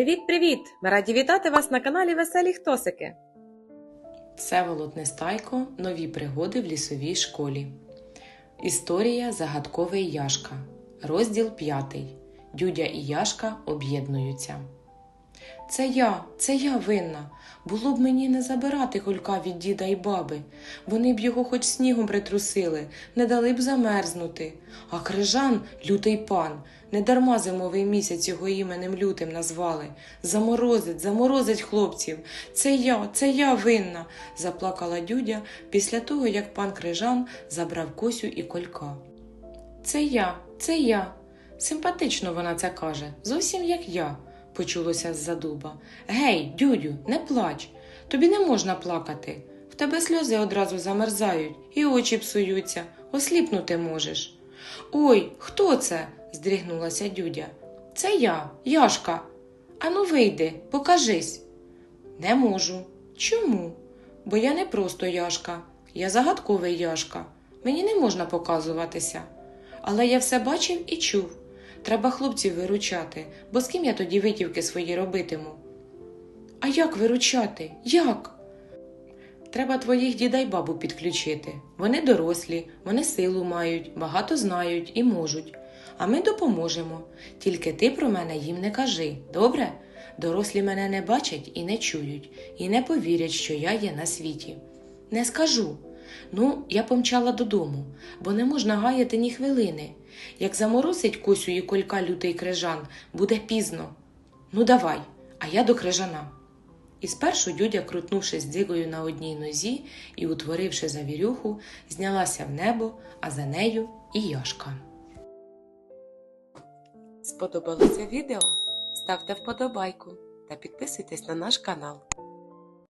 Привіт-привіт! Ми раді вітати вас на каналі Веселі Хтосики. Це Володне Нестайко. Нові пригоди в лісовій школі. Історія Загадковий Яшка. Розділ 5. Дюдя і Яшка об'єднуються. Це я, це я винна. Було б мені не забирати колька від діда й баби. Вони б його хоч снігом притрусили, не дали б замерзнути. А крижан лютий пан. Не дарма зимовий місяць його іменем лютим назвали. Заморозить, заморозить хлопців. Це я, це я винна, заплакала дюдя після того, як пан Крижан забрав Косю і колька. Це я, це я. Симпатично вона це каже, зовсім як я, почулося з-за дуба. Гей, дюдю, не плач. Тобі не можна плакати. В тебе сльози одразу замерзають і очі псуються, осліпнути можеш. Ой, хто це? здригнулася дюдя. Це я, Яшка. Ану вийди, покажись. Не можу. Чому? Бо я не просто Яшка, я загадковий Яшка. Мені не можна показуватися. Але я все бачив і чув. Треба хлопців виручати, бо з ким я тоді витівки свої робитиму. А як виручати? Як? Треба твоїх діда й бабу підключити. Вони дорослі, вони силу мають, багато знають і можуть. А ми допоможемо. Тільки ти про мене їм не кажи, добре? Дорослі мене не бачать і не чують, і не повірять, що я є на світі. Не скажу. Ну, я помчала додому, бо не можна гаяти ні хвилини. Як заморозить косю і колька лютий крижан, буде пізно. Ну, давай, а я до крижана. І спершу дюдя, крутнувши з дзигою на одній нозі і утворивши завірюху, знялася в небо, а за нею і Яшка. Сподобалося відео? Ставте вподобайку та підписуйтесь на наш канал.